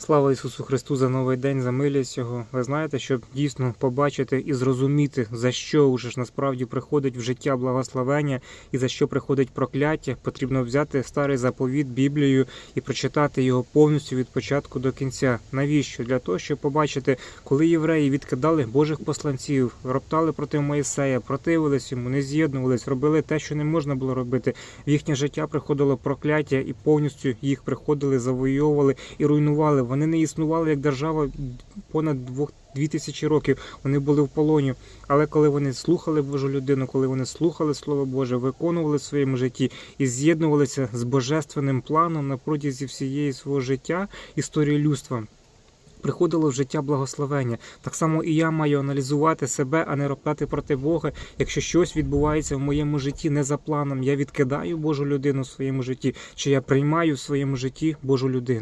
Слава Ісусу Христу за новий день, за милість Його. Ви знаєте, щоб дійсно побачити і зрозуміти, за що уже ж насправді приходить в життя благословення і за що приходить прокляття, потрібно взяти старий заповіт Біблію і прочитати його повністю від початку до кінця. Навіщо? Для того, щоб побачити, коли євреї відкидали Божих посланців, роптали проти Моїсея, противились йому, не з'єднувались, робили те, що не можна було робити. В їхнє життя приходило прокляття, і повністю їх приходили, завойовували і руйнували. Вони не існували як держава понад двох. Дві тисячі років вони були в полоні, але коли вони слухали Божу людину, коли вони слухали Слово Боже, виконували в своєму житті і з'єднувалися з божественним планом на протязі всієї свого життя історії людства, приходило в життя благословення. Так само і я маю аналізувати себе, а не роптати проти Бога. Якщо щось відбувається в моєму житті не за планом, я відкидаю Божу людину в своєму житті, чи я приймаю в своєму житті Божу людину.